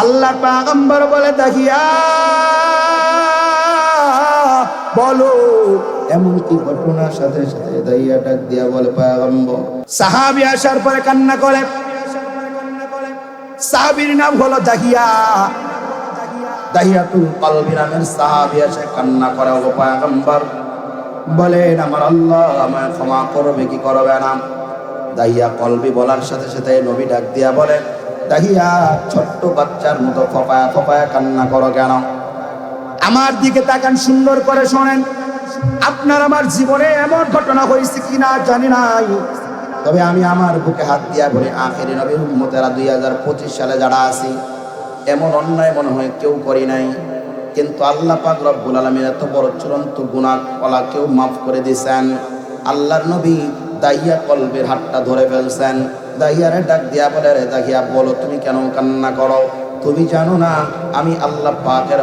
আল্লাহ পাগম্বর বলে দেখিয়া বলো। এমন কি ঘটনার সাথে সাথে দাইয়া ডাক দিয়া বলে, পাগম্বর। সাহাবি আসার পরে কান্না করে। সাহাবির নাম হলো দাহিয়া। দাহিয়াতুল কলবি নামের সাহাবি আসে কান্না করে, ও পাগম্বর, বলেন আমার আল্লাহ আমায় ক্ষমা করবে, কি করবে না? দাহিয়া কলবি বলার সাথে সাথে নবী ডাক দিয়া বলেন দাহিয়া, ছোট্ট বাচ্চার মতো ফপায়া ফপায়া কান্না করো কেন? আমার দিকে তাকান, সুন্দর করে শোনেন। আপনার আমার জীবনে এমন ঘটনা হয়েছে কিনা জানি নাই। তবে আমি আমার বুকে হাত দিয়া বলি, আখেরি নবীর উম্মতেরা দুই হাজার পঁচিশ সালে যারা আছি, এমন অন্যায় মনে হয় কেউ করি নাই। কিন্তু আল্লাহ পাক রব্বুল আলমীর এত বড় চূড়ান্ত গুণা কলা কেউ মাফ করে দিয়েছেন আল্লাহর নবী দাইয়া কলবের হাতটা ধরে ফেলছেন। দাইয়ারে ডাক দিয়া বলে, রে দাহিয়া, বলো তুমি কেন কান্না করো? তুমি জানো না, আমি আল্লাহ পাকের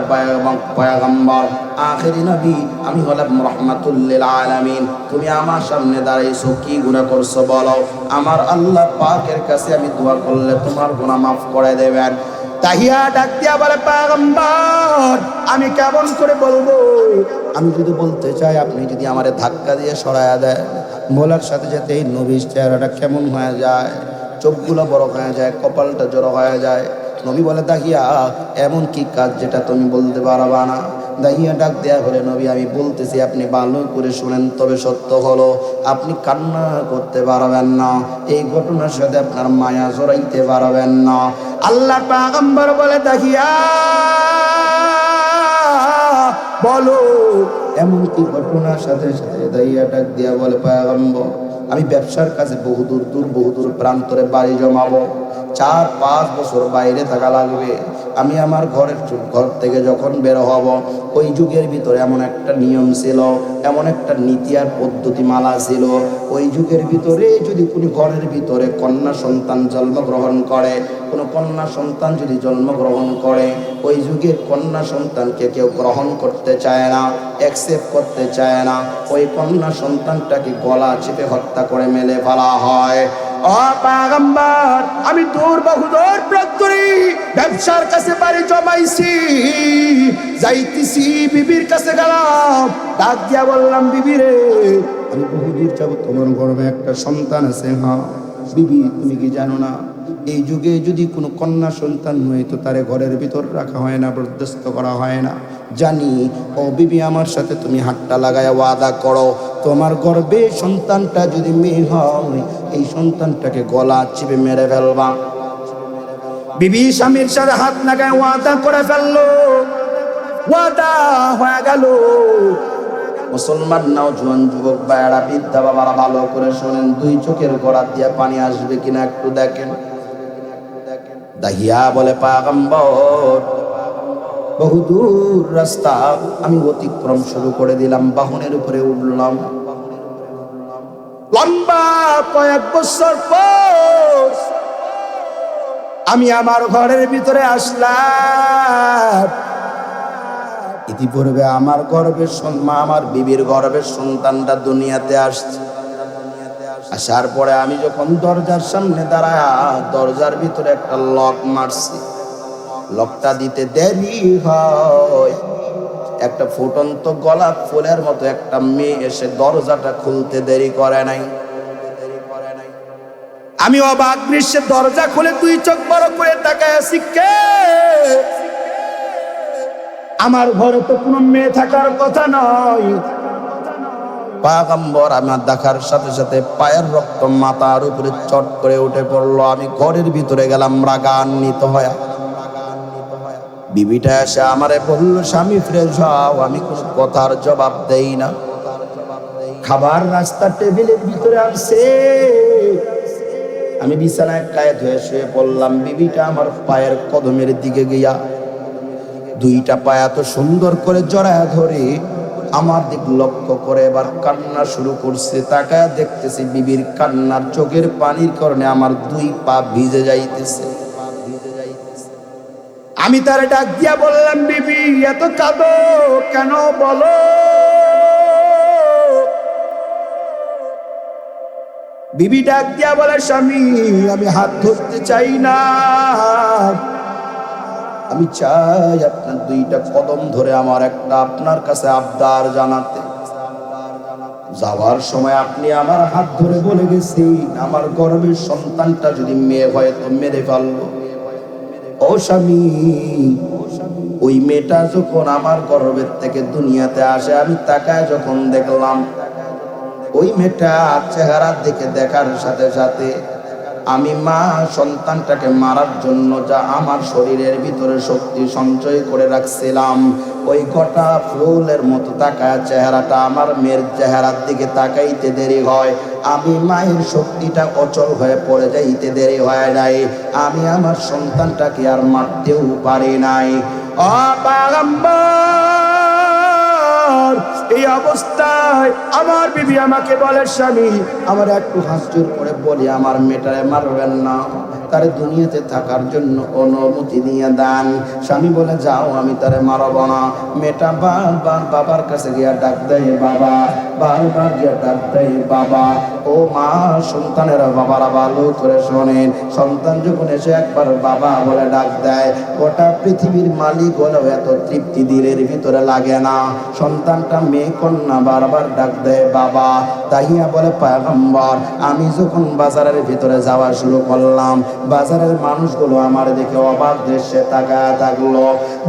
পয়াগম্বর। আখেরি নবী, আমি হলাম রহমাতুল্লিল আলামিন। তুমি আমার সামনে দাঁড়াইছো, কি গুণা করছ বলো? আমার আল্লাহ পাকের কাছে আমি দোয়া করলে তোমার গুণা মাফ করে দেবেন। তাহিয়া ডাক দিয়া বলে পাগম্বর, আমি কেমন করে বলব? আমি যদি বলতে চাই, আপনি যদি আমারে ধাক্কা দিয়ে সরায়া দেয় বলার সাথে সাথে এই নবীর চেহারাটা কেমন হয়ে যায়? চোখগুলো বড় হয়ে যায়, কপালটা জড়ো হয়ে যায়। নবী বলে, দাহিয়া, এমন কি কাজ যেটা তুমি বলতে পারবা না? দাহিয়া ডাক দেয়া হলে, নবী, আমি বলতেছি, আপনি ভালো করে শুনেন, তবে সত্য হলো, আপনি কান্না করতে পারবেন না। এই ঘটনার সাথে আপনার মায়া জড়াইতে পারবেন না। আল্লাহ পাগম্বর বলে, দাহিয়া, বলো। এমন কি ঘটনার সাথে সাথে দাইয়া ডাক দিয়া বলে, পাগম্বর আমি ব্যবসার কাছে বহুদূর দূর, বহুদূর প্রান্তরে বাড়ি জমাবো। চার, পাঁচ বছর বাইরে থাকা লাগবে। আমি আমার ঘরের ঘর থেকে যখন বের হব, ওই যুগের ভিতরে এমন একটা নিয়ম ছিল, এমন একটা নীতি আর পদ্ধতি মালা ছিল। ওই যুগের ভিতরে যদি কোনো ঘরের ভিতরে কন্যা সন্তান জন্মগ্রহণ করে, কোনো কন্যা সন্তান যদি জন্মগ্রহণ করে, ওই যুগের কন্যা সন্তানকে কেউ গ্রহণ করতে চায় না অ্যাকসেপ্ট করতে চায় না। ওই কন্যা সন্তানটাকে গলা চেপে হত্যা করে মেলে ফেলা হয়। ও পাগম্বর, আমি তোর বহু দূর প্রত্যরি ব্যবসার কাছে বাড়ি জমাইছি। যাইতেছি, বিবির কাছে গেলাম। ডাক দিয়া বললাম, বিবি রে, আমি বহু দূর যাব তোমার গর্বে একটা সন্তান আছে হ্যাঁ বিবি, তুমি কি জানো না, এই যুগে যদি কোনো কন্যা সন্তান হয় তো তারে ঘরের ভিতর রাখা হয় না, বরদস্ত করা হয় না। জানি, ও বিবি, আমার সাথে তুমি হাতটা লাগায় ওয়াদা করো। তোমার গর্বে সন্তানটা যদি মেয়ে হয়, এই সন্তানটাকে গলা চিপে মেরে ফেলবা। বিবি স্বামীর সাথে হাত লাগায় ওয়াদা করে ফেলল। ওয়াদা হয়ে গেল। মুসলমান নাও জুয়ান যুবক বায়রা বিদ্যা বাবারা, ভালো করে শোনেন। দুই চোখের গোড়া দিয়ে পানি আসবে কিনা একটু দেখেন। দাহিয়া বলে, পাগম্বর বহুদূর রাস্তা আমি অতিক্রম শুরু করে দিলাম, বাহনের উপরে উঠলাম। লম্বা কয়েক বছর পর আমি আমার ঘরের ভিতরে আসলাম। ইতিপূর্বে আমার গর্বের মা আমার বিবির গর্বের সন্তানটা দুনিয়াতে আসছে। আসার পরে আমি যখন দরজার সামনে দাঁড়ায় দরজার ভিতরে একটা লক মারছি। লকটা দিতে দেরি হয়। একটা ফুটন্ত গলাপ ফুলের মতো একটা মেয়ে এসে দরজাটা খুলতে দেরি করে নাই। আমি অবাক দৃশ্যে দরজা খুলে দুই চোখ বড় করে তাকায় আছি। কে? আমার ঘরে তো কোনো মেয়ে থাকার কথা নয়। পাগম্বর আমার দেখার সাথে সাথে পায়ের রক্ত মাথার উপরে চট করে উঠে পড়ল। আমি ঘরের ভিতরে গেলাম রাগান্বিত হয়া। বিবিটা এসে আমারে বলল, স্বামী ফ্রেশ হও, আমি কোনো কথার জবাব দেই না। খাবার রাস্তার টেবিলের ভিতরে আসছে আমি বিছানায় কায়েত ধুয়ে শুয়ে পড়লাম। বিবিটা আমার পায়ের কদমের দিকে গিয়া দুইটা পায়ে এত সুন্দর করে জড়ায় ধরে আমার দিক লক্ষ্য করে এবার কান্না শুরু করছে। তাকায় দেখতেছি বিবির কান্নার চোখের পানির কারণে আমার দুই পা ভিজে যাইতেছে। আমি তার ডাক দিয়া বললাম, বিবি, এত কাঁদো কেন বলো? বিবি ডাক দিয়া বলে, স্বামী, আমি হাত ধরতে চাই না। আমি চাই আপনার দুইটা কদম ধরে আমার একটা আপনার কাছে আবদার জানাতে। যাওয়ার সময় আপনি আমার হাত ধরে বলে গেছেন, আমার গর্বের সন্তানটা যদি মেয়ে হয়, তো মেরে ফেলব ওই মেয়েটা যখন আমার গর্বের থেকে দুনিয়াতে আসে, আমি তাকায় যখন দেখলাম, ওই মেয়েটা চেহারার দিকে দেখার সাথে সাথে আমি মা সন্তানটাকে মারার জন্য যা আমার শরীরের ভিতরে শক্তি সঞ্চয় করে রাখছিলাম। ওই কটা ফুলের মতো তাকায় চেহারাটা, আমার মেয়ের চেহারার দিকে তাকাইতে দেরি হয়। আমি মায়ের শক্তিটা অচল হয়ে পড়ে যাইতে দেরি হয় নাই। আমি আমার সন্তানটাকে আর মারতেও পারি নাই। এই অবস্থায় আমার বিবি আমাকে বলে, স্বামী, আমার একটু হাসজুর করে বলি, আমার মেয়েটারে মারবেন না। তারে দুনিয়াতে থাকার জন্য অনুমতি দিয়ে দান। স্বামী বলে, যাও, আমি তারে মারব না। মেটা বাবার কাছে গিয়া ডাক দেয়, বাবা বারবার গিয়া ডাক দেয় বাবা। ও মা, সন্তানেরা বাবারা ভালো করে শোনেন। সন্তান যখন এসে একবার বাবা বলে ডাক দেয়, গোটা পৃথিবীর মালিক হলেও এত তৃপ্তি দিলের ভিতরে লাগে না। সন্তানটা মেয়ে কন্যা বারবার ডাক দেয় বাবা। তাহিয়া বলে, পায়গম্বর, আমি যখন বাজারের ভিতরে যাওয়া শুরু করলাম, বাজারের মানুষগুলো আমার দেখে অবাক দৃশ্যে তাকায় থাকল।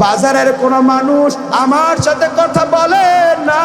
বাজারের কোনো মানুষ আমার সাথে কথা বলে না।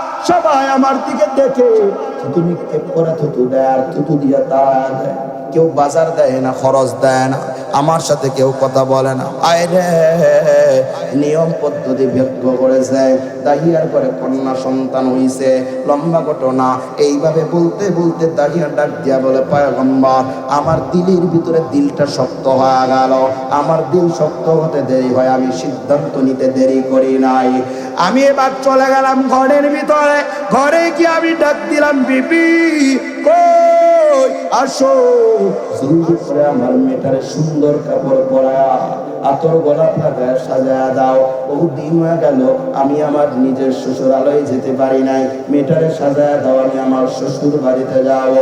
সবাই আমার দিকে দেখে। তুমি টেপ করে থুতু দেয় আর থুতু দিয়ে তাড়া দেয়। কেউ বাজার দেয় না, খরচ দেয় না, আমার সাথে কেউ কথা বলে না। আয় রে, নিয়ম পদ্ধতি ব্যক্ত করেছে, দাহিয়ার করে কন্যা সন্তান হইছে, লম্বা ঘটনা। এইভাবে বলতে বলতে দাহিয়া ডাক দিয়া বলে, পয়গম্বর, আমার দিলের ভিতরে দিলটা শক্ত হয়ে গেল। আমার দিল শক্ত হতে দেরি হয়, আমি সিদ্ধান্ত নিতে দেরি করি নাই। আমি এবার চলে গেলাম ঘরের ভিতরে। ঘরে কি আমি ডাক দিলাম বিপি কই আসো? আমার মেটারে সুন্দর কাপড় পরা। আতর গোলাপ লাগায় সাজায়া দাও। বহু দিন হয়ে গেল, আমি আমার নিজের শ্বশুরালয়ে যেতে পারি নাই। মেটারে সাজায়া দাও, আমি আমার শ্বশুর বাড়িতে যাব।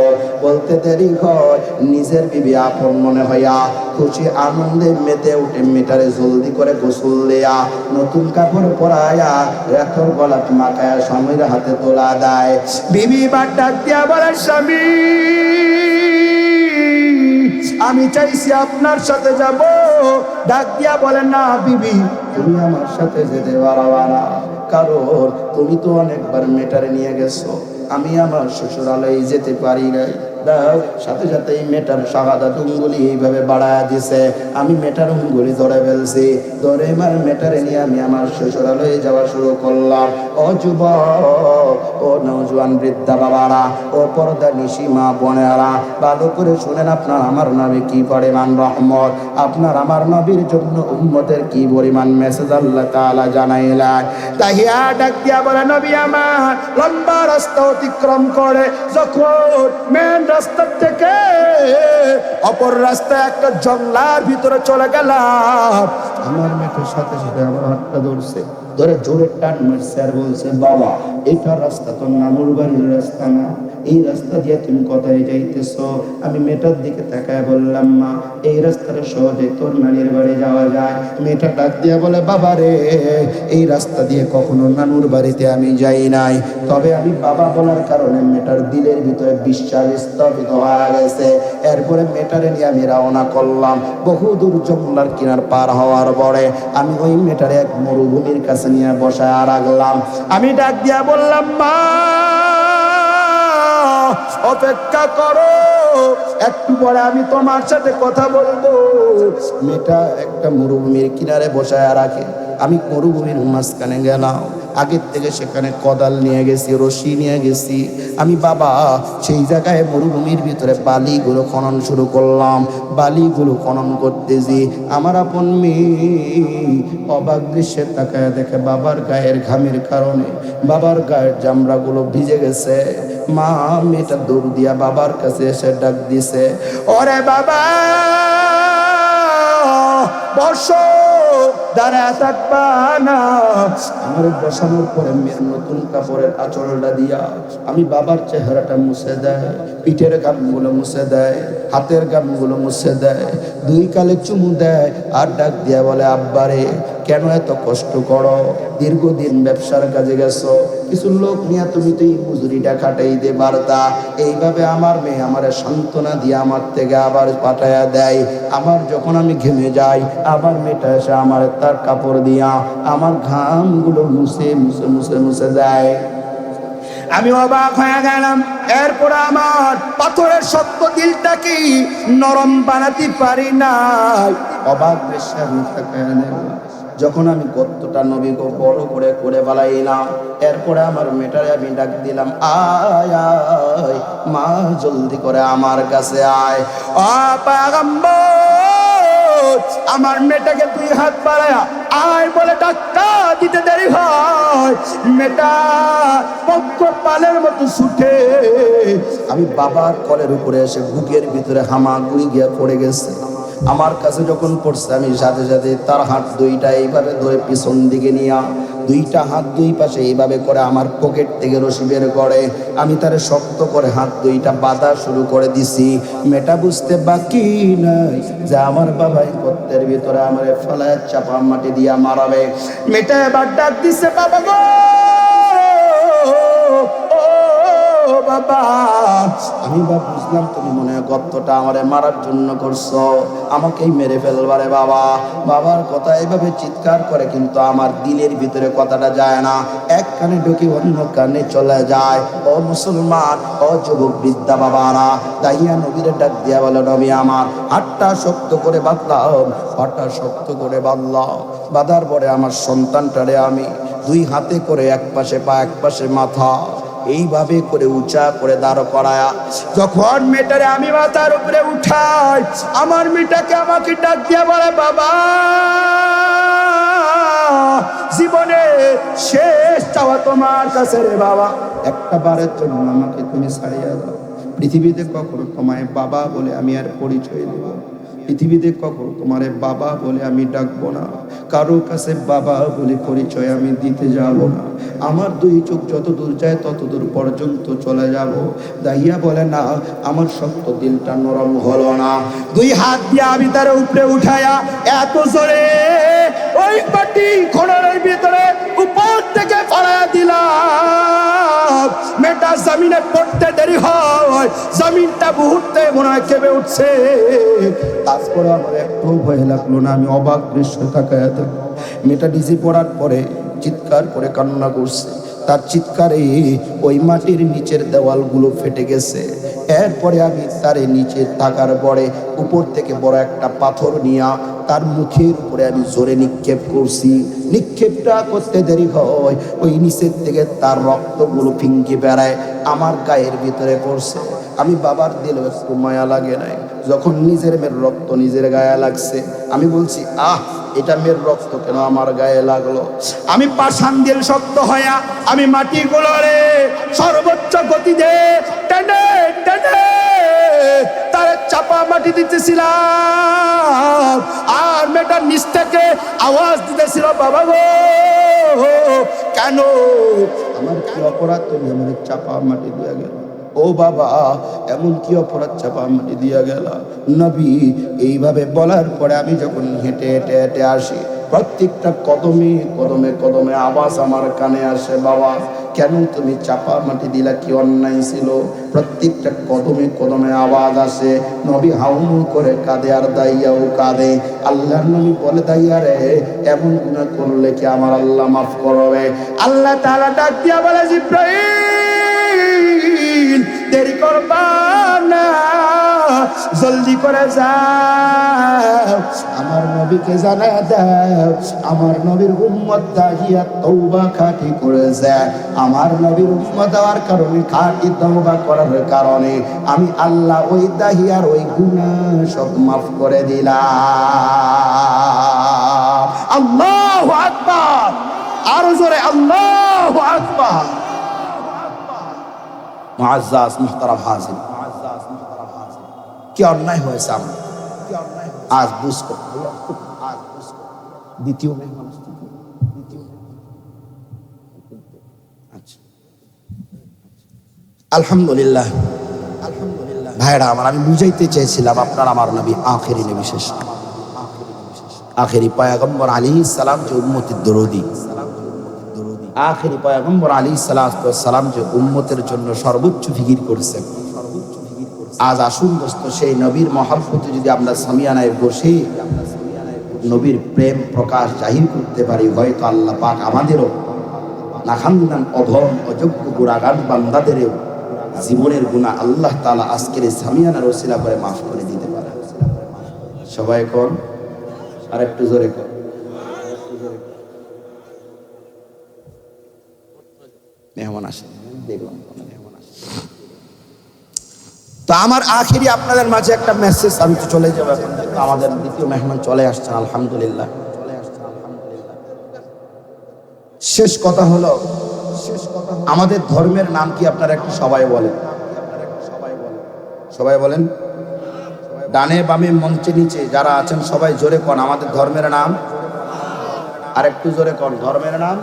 বলতে দেরি হয়, নিজের বিবি আপন মনে হইয়া খুশি আনন্দে মেতে উঠে মেয়েটারে জলদি করে গোসল দেয়া। নতুন কাপড় পরায়া রেথর গলাপ মাখায়া স্বামীর হাতে তোলা দেয়। বিবি বা ডাক দিয়া বলে, স্বামী, আমি চাইছি আপনার সাথে যাব। ডাক দিয়া বলে না বিবি, তুমি আমার সাথে যেতে তুমি তো অনেকবার মেটারে নিয়ে গেছো। আমি আমার শ্বশুরালয়ে যেতে পারি নাই। সাথে সাথে এই মেটার শাহাদা উঙ্গুলি এইভাবে বাড়ায় দিছে। আমি মেটার উঙ্গুলি ধরে ফেলছি। ধরে আমার মেটারে নিয়ে আমি আমার শ্বশুরালয়ে যাওয়া শুরু করলাম। ও যুবক ও নৌজওয়ান বৃদ্ধা বাবারা, ও পর্দা নিশি মা বোনেরা, ভালো করে শুনেন আপনার আমার নবী কি পরিমাণ রহমত, আপনার আমার নবীর জন্য উম্মতের কি পরিমাণ মেসেজ আল্লাহ তাআলা জানাইলেন। তাহিয়া ডাক দিয়া বলে, নবী আমার, লম্বা রাস্তা অতিক্রম করে যখন মেন রাস্তা থেকে অপর রাস্তায় একটা জঙ্গলার ভিতরে চলে গেলাম, আমার মেয়েটার সাথে সাথে আমার হাতটা ধরছে। ধরে জোরে টান মারছে আর বলছে, বাবা এটা রাস্তা তো নানুর বাড়ির রাস্তা না। এই রাস্তা দিয়ে তুমি কোথায় যাইতেছ? আমি মেয়েটার দিকে তাকায় বললাম, মা, এই রাস্তাটা সহজে তোর নানির বাড়ি যাওয়া যায়? মেয়েটা ডাক দিয়া বলে, বাবা রে, এই রাস্তা দিয়ে কখনো নানুর বাড়িতে আমি যাই নাই। তবে আমি বাবা বলার কারণে মেয়েটার দিলের ভিতরে বিশ্বাস স্থাপিত হয়ে গেছে। এরপরে মেয়েটারে নিয়ে আমি রওনা করলাম। বহু দূর জঙ্গলার কিনার পার হওয়ার পরে আমি ওই মেয়েটারে এক মরুভূমির কাছে নিয়ে বসায় রাখলাম আমি ডাক দিয়া বললাম, মা, অপেক্ষা করো। একটু পরে আমি তোমার সাথে কথা বলব। মেয়েটা একটা মরুভূমির কিনারে বসায় রাখে। আমি মরুভূমির মাঝখানে গেলাম। আগের থেকে সেখানে কদাল নিয়ে গেছি, রশি নিয়ে গেছি। আমি বাবা, সেই জায়গায় মরুভূমির ভিতরে বালিগুলো খনন শুরু করলাম। বালিগুলো খনন করতেছি আমার আপন মেয়ে অবাক দৃশ্যের তাকায় দেখে বাবার গায়ের ঘামের কারণে। বাবার গায়ের জামড়াগুলো ভিজে গেছে। মা, মেয়েটা দৌড় দিয়া বাবার কাছে এসে ডাক দিছে, ওরে বাবা বসো দাঁড়ায় থাকবা না। আমার বসানোর পরে মেয়ের নতুন কাপড়ের আচরণটা দিয়া আমি বাবার চেহারাটা মুছে দেয়, পিঠের গামগুলো মুছে দেয়, হাতের গামগুলো মুছে দেয়, দুই কালে চুমু দেয় আর ডাক দিয়া বলে, আব্বারে কেন এত কষ্ট করো? দীর্ঘদিন ব্যবসার কাজে গেছো। কিছু লোক নিয়ে তুমি তো এই মজুরিটা খাটাই দে পারতা। এইভাবে আমার মেয়ে আমার সান্ত্বনা দিয়ে আমার থেকে আবার পাঠায়া দেয়। আবার যখন আমি ঘেমে যাই আবার মেয়েটা এসে আমার তার কাপড় দিয়া আমার ঘামগুলো মুছে মুছে মুছে মুছে দেয়। আমি অবাক হয়ে গেলাম। এরপর আমার পাথরের শক্ত দিলটা কি? নরম বানাতে পারি না অবাক বেশি আমি তাকায় দেখলাম। যখন আমি গত্তটা নবীকে বড় করে করে বালাইলাম, এরপরে আমার মেটারে আমি ডাক দিলাম, আয় আয়, মা, জলদি করে আমার কাছে আয়। আমার মেয়েটাকে দুই হাত বাড়ায়া আয় বলে ডাক্তার দিতে দেরি হয়। মেয়েটা পক্ষ পালের মতো ছুটে আমি বাবার কলের উপরে এসে বুকের ভিতরে হামাগুড়ি গিয়ে পড়ে গেছে। আমার কাছে যখন পড়ছে, আমি সাথে সাথে তার হাত দুইটা এইভাবে ধরে পিছন দিকে নিয়া, দুইটা হাত দুই পাশে এইভাবে করে আমার পকেট থেকে রশি বের করে। আমি তারে শক্ত করে হাত দুইটা বাঁধা শুরু করে দিছি। মেটা বুঝতে বাকি নাই যে আমার বাবাই গর্তের ভিতরে আমার ফলায় চাপা মাটি দিয়া মারাবে। মেটা এবার ডাক দিছে, বাবা গো! বাবা। আমি বা বুঝলাম তুমি মনে হয় গর্তটা আমারে মারার জন্য করছ। আমাকেই মেরে ফেলবারে বাবা। বাবার কথা এভাবে চিৎকার করে কিন্তু আমার দিলের ভিতরে কথাটা যায় না। এক কানে ঢুকে অন্য কানে চলে যায়। ও মুসলমান, ও যুবক বিদ্যা বাবারা, দাইয়া নবীর ডাক দিয়া বলে, নবী আমার, হাতটা শক্ত করে বাঁধলাম হাতটা শক্ত করে বাঁধলাম। বাঁধার পরে আমার সন্তানটারে আমি দুই হাতে করে এক পাশে পা এক পাশে মাথা এইভাবে করে উঁচা করে দাঁড় করায়া যখন মেয়েটারে আমি মাথার উপরে উঠাই, আমার মেয়েটাকে আমাকে ডাক দিয়ে বলে, বাবা, জীবনে শেষ চাওয়া তোমার কাছে রে বাবা। একটা বারের জন্য আমাকে তুমি ছাড়িয়ে দাও। পৃথিবীতে কখনো তোমায় বাবা বলে আমি আর পরিচয় দেব পৃথিবীতে কখনো তোমারে বাবা বলে আমি ডাকবো না? কারও কাছে বাবা বলে পরিচয় আমি দিতে যাব না। আমার দুই চোখ যত দূর যায় তত দূর পর্যন্ত চলে যাব। দাইয়া বলে, না, আমার শক্ত দিলটা নরম হলো না। দুই হাত দিয়ে আমি তার উপরে উঠায়া এত জোরে ওই পাটি খোড়ার ভিতরে উপর থেকে ফলাইয়া দিলাম। মেয়েটা জমিনে পড়তে দেরি হয়। জমিনটা মুহূর্তে মনে হয় কেঁপে উঠছে। তারপরে আমার একটু ভয় লাগল না, আমি অবাক দৃশ্য থাকি মেয়েটা ডিজি পড়ার পরে চিৎকার করে কান্না করছে। তার চিৎকারে ওই মাটির নিচের দেওয়ালগুলো ফেটে গেছে। এরপরে আমি তারে নিচে থাকার পরে উপর থেকে বড় একটা পাথর নিয়া তার মুখের উপরে আমি জোরে নিক্ষেপ করছি। নিক্ষেপটা করতে দেরি হয়, ওই নিচের থেকে তার রক্তগুলো ফিঙ্কি বেড়ায়, আমার গায়ের ভিতরে পড়ছে। আমি বাবার দিলেও একটু মায়া লাগে নাই। যখন নিজের মেয়ের রক্ত নিজের গায়ে লাগছে, আমি বলছি, আহ, এটা মেয়ের রক্ত কেন আমার গায়ে লাগল? আমি পাষাণ দিল শক্ত হয়া আমি মাটি গুলোরে সর্বোচ্চ গতিতে টেনে টেনে তার চাপা মাটি দিতেছিলাম। আর মেয়েটার নিচ থেকে আওয়াজ দিতেছিল, বাবা গো, কেন? আমার কি অপরাধ তুমি আমার চাপা মাটি দিয়ে গেল? ও বাবা এমন কি অপরাধ চাপা মাটি দিয়া গেল। নবী, এইভাবে বলার পরে আমি যখন হেঁটে হেঁটে হেঁটে আসি, প্রত্যেকটা কদমে কদমে কদমে আওয়াজ আমার কানে আসে, বাবা, কেন তুমি চাপা মাটি দিলা, কি অন্যায় ছিল? প্রত্যেকটা কদমে কদমে আওয়াজ আসে, নবী হাউন করে কাঁদে আর দাইয়াও কাঁদে। আল্লাহর নবী বলে, দাইয়া রে, এমন গুনাহ করলে কি আমার আল্লাহ মাফ করবে? আল্লাহ তাআলা ডাক দিয়া বলে, জিব্রাইল! দেরি করবা না, জলদি করে যাও। আমার নবীকে জানা দাও, আমার নবীর উম্মত দাহিয়া তৌবা খাটি করেছে আমার নবীর উম্মত হওয়ার কারণে খাটি তৌবা করার কারণে আমি আল্লাহ ওই দাহিয়ার ওই গুণা সব মাফ করে দিলাম। মুআজ্জাজ মুহতারাম হাজির কি অন্যায় হয়েছে আমার? আজ বুঝব। দ্বিতীয় আচ্ছা। আলহামদুলিল্লাহ। আলহামদুলিল্লাহ ভাইরা আমার, আমি বুঝাইতে চেয়েছিলাম আপনার আমার নবী আখেরি নবী শেষ। আখেরি পয়াগম্বর আলী সালাম যে উম্মতির দরদি। আখেরি পয়াগম্বর আলী সালাম যে উম্মতের জন্য সর্বোচ্চ ফিকির করেছেন। আজ আসুন দোস্ত, সেই নবীর মহাব্বতে যদি আমরা সামিয়ানায় বসে নবীর প্রেম প্রকাশ জাহির করতে পারি, হয়তো আল্লাহ পাক আমাদেরও নাখান্দান অধম, অযোগ্য গুণাগান বান্দাদেরও জীবনের গুণা আল্লাহ তালা আজকের এই সামিয়ানার ওসিলা করে মাফ করে দিতে পারে সবাই কর আর একটু জোরে কর মেহমান আসে দেখলাম আসে তো আমার আখেরি আপনাদের মাঝে একটা মেসেজ আমি তো চলে যাব এখন। আমাদের দ্বিতীয় মেহমান চলে আসছেন, আলহামদুলিল্লাহ। শেষ কথা হলো, শেষ কথা আমাদের ধর্মের নাম কি আপনারা একটু সবাই বলেন। সবাই বলেন। ডানে বামে মঞ্চে নিচে যারা আছেন, সবাই জোরে কন, আমাদের ধর্মের নাম। আর একটু জোরে কন, ধর্মের নাম।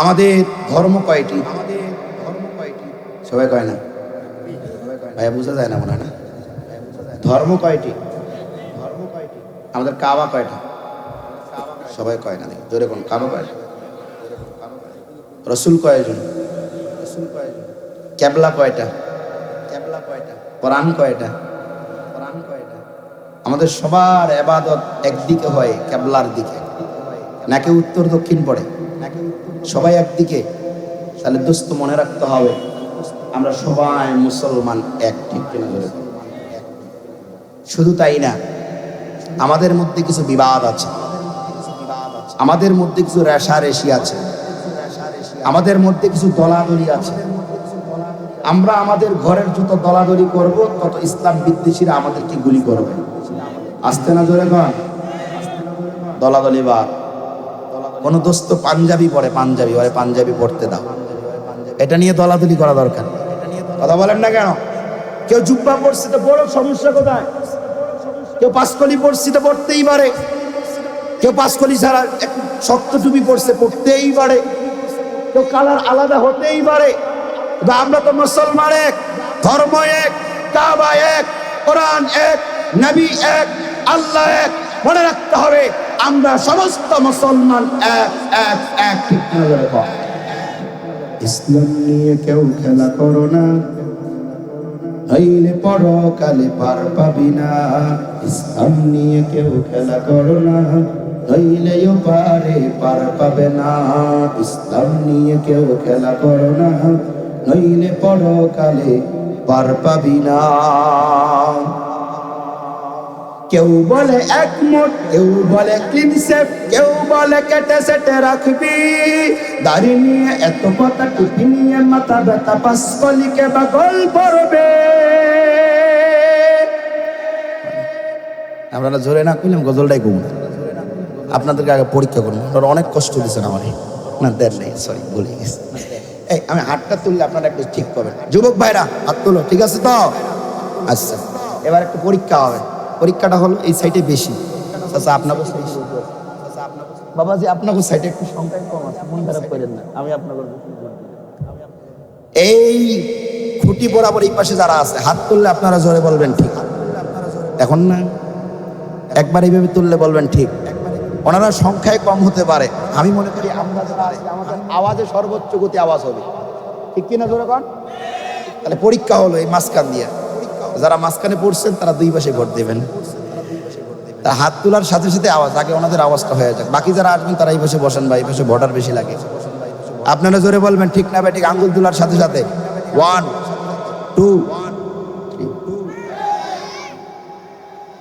আমাদের ধর্ম কয়টি? আমাদের ধর্ম সবাই কয় না? ভাইয়া বোঝা যায় না মনে হয় না? ধর্ম কয়টি? ধর্ম কয়টি আমাদের কাবা কয়টা? সবাই কয় না জোরে কোন কাবা কয়টা? রসুল কয়জন? রসুল কয়জন ক্যাবলা কয়টা ক্যাবলা কয়টা কোরআন কয়টা? কোরআন কয়টা? আমাদের সবার এবাদত একদিকে হয় ক্যাবলার দিকে। নাকি উত্তর দক্ষিণ পড়ে? সবাই একদিকে, তাহলে দোস্ত মনে রাখতে হবে, আমরা সবাই মুসলমান এক, ঠিক শুধু তাই না, আমাদের মধ্যে কিছু বিবাদ আছে, আমাদের মধ্যে কিছু রেশারেশি আছে, আমাদের মধ্যে কিছু দলাদলি আছে। আমরা আমাদের ঘরের যত দলাদলি করব, তত ইসলাম বিদ্বেষীরা আমাদেরকে গুলি করবে। আসতে না জোরে কন? দলাদলি বাদ। কোন দোস্ত পাঞ্জাবি পরে পাঞ্জাবি ওরে পাঞ্জাবি পড়তে দাও। এটা নিয়ে দলাদলি করা দরকার। কথা বলেন না কেন? কেউ জুব্বা পড়ছে তো বড় সমস্যা কোথায়? কেউ পাঁচকলি পড়ছি তো পড়তেই পারে। কেউ পাঁচকলি ছাড়া শক্ত টুপি পড়ছে পড়তেই পারে। কেউ কালার আলাদা হতেই পারে। আমরা তো মুসলমান এক, ধর্ম এক, কাবা এক, কোরআন এক, নবী এক, আল্লাহ এক। মনে রাখতে হবে আমরা সমস্ত মুসলমান এক এক এক। ইসলাম নিয়ে কেউ খেলা করো না। হইলে পরকালে পার পাবি না। ইসলাম নিয়ে কেউ খেলা করো না। হইলেও পারে পার পাবে না। ইসলাম নিয়ে কেউ খেলা করো না। নইলে পরকালে পার পাবি না। কেউ বলে একমত, কেউ বলে ক্লিনসেফ কেউ বলে কেটে সেটে রাখবি। দাড়ি নিয়ে এত কথা, টুপি নিয়ে মাথা ব্যথা পাস কলিকে বা গল পড়বে আপনারা জোরে না কইলাম, গজলটাই কম আপনাদেরকে আগে পরীক্ষা করুন আপনারা অনেক কষ্ট দিয়েছেন আমার না, দেন নেই সরি বলে গেছি। এই, আমি হাতটা তুললে আপনারা একটু ঠিক করবেন। যুবক ভাইরা, হাত তুলো, ঠিক আছে তো? আচ্ছা এবার একটু পরীক্ষা হবে। পরীক্ষাটা হলো এই সাইডে বেশি। আচ্ছা আপনাকে বাবাজি আপনাকে সাইডে একটু সংখ্যায় কম আছে, মন খারাপ করেন না। আমি আপনাকে এই খুঁটি বরাবর এই পাশে যারা আছে, হাত তুললে আপনারা জোরে বলবেন ঠিক। এখন না, একবার এইভাবে তুললে বলবেন ঠিক। ওনারা সংখ্যায় কম হতে পারে। আমি মনে করি আমরা আমাদের আওয়াজে সর্বোচ্চ গতি আওয়াজ হবে। ঠিক কিনা জোরে কন? তাহলে পরীক্ষা হলো এই মাঝখান দিয়ে। যারা মাঝখানে পড়ছেন, তারা দুই পাশে ভোট দেবেন। তা হাত তোলার সাথে সাথে আওয়াজ, আগে ওনাদের আওয়াজটা হয়ে যাক। বাকি যারা আসবেন, তারা এই পাশে বসেন বা এই পাশে ভোটার বেশি লাগে। আপনারা জোরে বলবেন, ঠিক না ঠিক আঙ্গুল তোলার সাথে সাথে। ওয়ান টু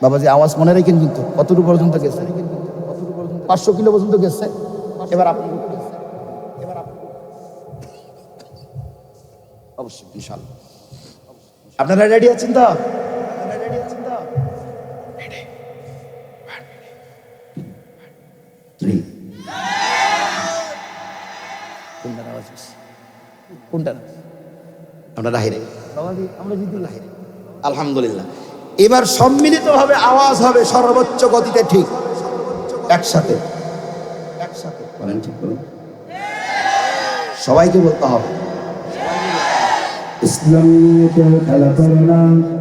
বাবাজি, আওয়াজ মনে রেখেন কিন্তু, কতটুকু পর্যন্ত গেছে? পাঁচশো কিলো পর্যন্ত গেছে। এবার আপনি অবশ্যই ইনশাল্লাহ আপনারা রেডি আছেন তো? কোনটার আমরা লাহিরে। আমরা জিতি লাহিরে। আলহামদুলিল্লাহ। এবার সম্মিলিতভাবে আওয়াজ হবে সর্বোচ্চ গতিতে ঠিক। একসাথে। একসাথে। বলেন ঠিক বলুন। সবাইকে বলতে হবে। ইসলাম নিয়ে কেউ খেলা করো না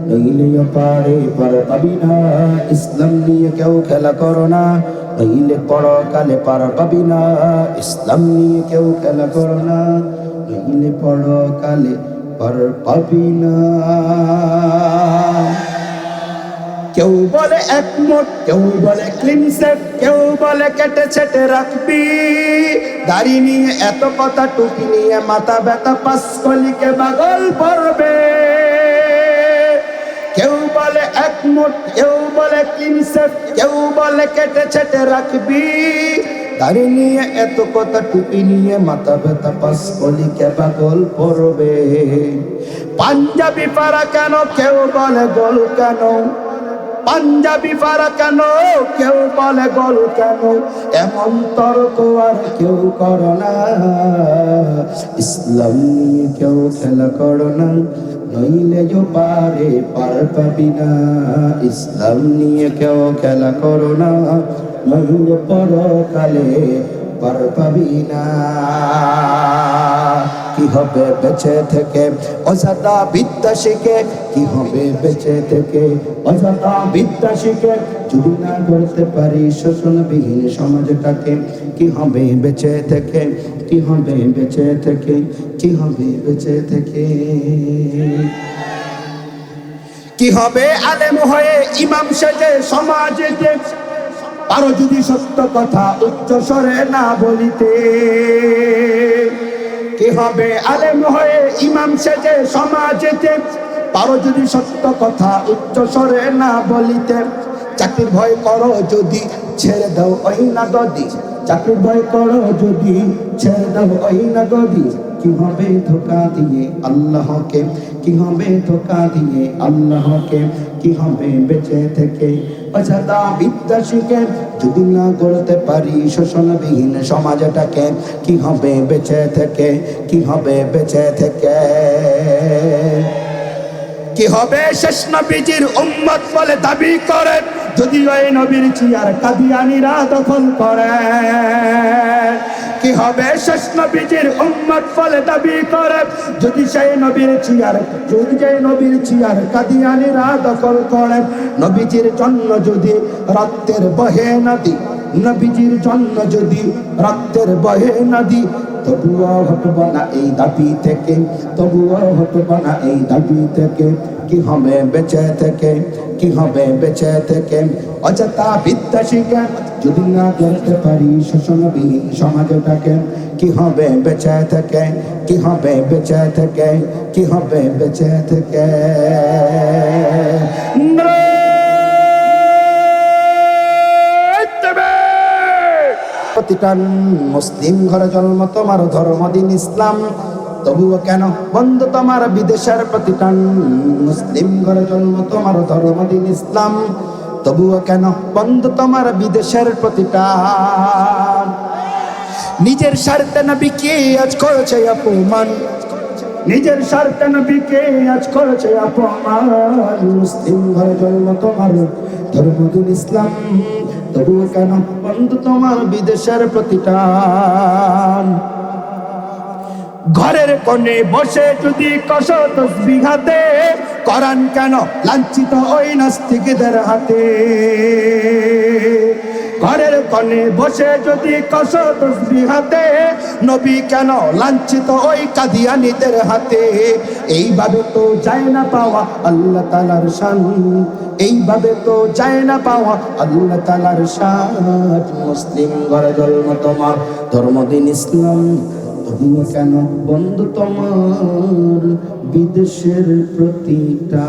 নইলে পারে পার পাবি না। ইসলাম নিয়ে কেউ খেলা করো না নইলে পরকালে পার পাবি না। ইসলাম নিয়ে কেউ খেলা করো না নইলে পরকালে পার পাবি না। কেউ বলে একমত, কেউ বলে ক্লিন সেট কেউ বলে কেটে ছেটে রাখবি। দাড়ি নিয়ে এত কথা, টুপি নিয়ে মাথা ব্যথা পাস কলিকে বাগল পড়বে কেউ বলে একমত, কেউ বলে ক্লিন সেট কেউ বলে কেটে ছেটে রাখবি। দাড়ি নিয়ে এত কথা, টুপি নিয়ে মাথা ব্যথা পাস কলিকে বাগল পড়বে পাঞ্জাবি পাড়া কেন, কেউ বলে গোল কেন? পাঞ্জাবি পাড়া কেন? কেউ বলে গল কেন? এমন তর্ক আর কেউ করো না। ইসলাম কেউ খেলা করো না, নইলে যো পারে পার পাবি না। ইসলাম নিয়ে কেউ খেলা করো না নইলে পরকালে পার পাবি না। কি হবে বেঁচে থেকে? অজাতা বিদ্যা শিখে কি হবে বেঁচে থেকে? অজাতা বিদ্যা শিখে যদি না করতে পারি, শোষণবিহীন সমাজটাকে কি হবে বেঁচে থেকে? কি হবে বেঁচে থেকে? কি হবে বেঁচে থেকে? কি হবে আলেম হয়ে ইমাম সেজে সমাজেতে আরও যদি সত্য কথা উচ্চ স্বরে না বলিতে। কি হবে আলেম হয়ে ইমাম সেজে সমাজেতে পারো যদি সত্য কথা, উচ্চ স্বরে না বলিতে। চাকরির ভয় করো যদি ছেড়ে দাও ওই না গদি। চাকরির ভয় করো যদি ছেড়ে দাও ওই না গদি। কি হবে ধোকা দিয়ে আল্লাহকে? কি হবে ধোকা দিয়ে আল্লাহকে? কি হবে বেঁচে থেকে? অজাদা যদি না করতে পারি শোষণবিহীন সমাজটাকে, কি হবে বেঁচে থেকে? কি হবে বেঁচে থেকে? কি হবে? শেষ নবীজির উম্মত বলে দাবি করে যদি ওই নবীর চিয়ার কাদিয়ানিরা দখল করে। কি হবে? শেষ নবীজির উম্মত বলে দাবি করে, যদি সেই নবীর চিয়ার, যদি সেই নবীর চিয়ার কাদিয়ানিরা দখল করে, নবীজির জন্য যদি রক্তের বহে নদী, নবীজির জন্য যদি রক্তের বহে নদী তবুও হটব না এই দাবি থেকে, তবুও হটব না এই দাবি থেকে। কি হবে বেঁচে থেকে, কি হবে বেঁচে থেকে? অযথা বিদ্যা শিখে যদি না করতে পারি শোষণবিহীন সমাজটাকে, কি হবে বেঁচে থেকে, কি হবে বেঁচে থেকে, কি হবে বেঁচে থেকে? প্রতিটান মুসলিম ঘরে জন্ম, তোমার ধর্মদিন ইসলাম। তবুও কেন? বন্ধু, তোমার বিদেশের প্রতিটান মুসলিম ঘরে জন্ম, তোমার ধর্মদিন ইসলাম। তবুও কেন? বন্ধু, তোমার বিদেশের প্রতিটান নিজের স্বার্থে নবীকে আজ করেছে অপমান। নিজের স্বার্থে নবীকে আজ করেছে অপমান। মুসলিম ঘরে জন্ম, তোমার ধর্মদিন ইসলাম। তবুও কেন? বন্ধু তোমার বিদেশের প্রতিটান ঘরের কোণে বসে যদি কসত বিঘাতে করান কেন লাঞ্ছিত ওই নাস্তিকদের হাতে? ঘরের কনে বসে যদি কষ তসবিঘাতে নবী কেন লাঞ্ছিত ওই কাদিয়ানিদের হাতে? এইভাবে তো যায় না পাওয়া আল্লাহ তালার শান। এইভাবে তো যায় না পাওয়া আল্লাহ তালার শান। মুসলিম ঘরে জন্ম তোমার, ধর্মদিন ইসলাম তবুও কেন বন্ধু তোমার? বিদেশের প্রতিটা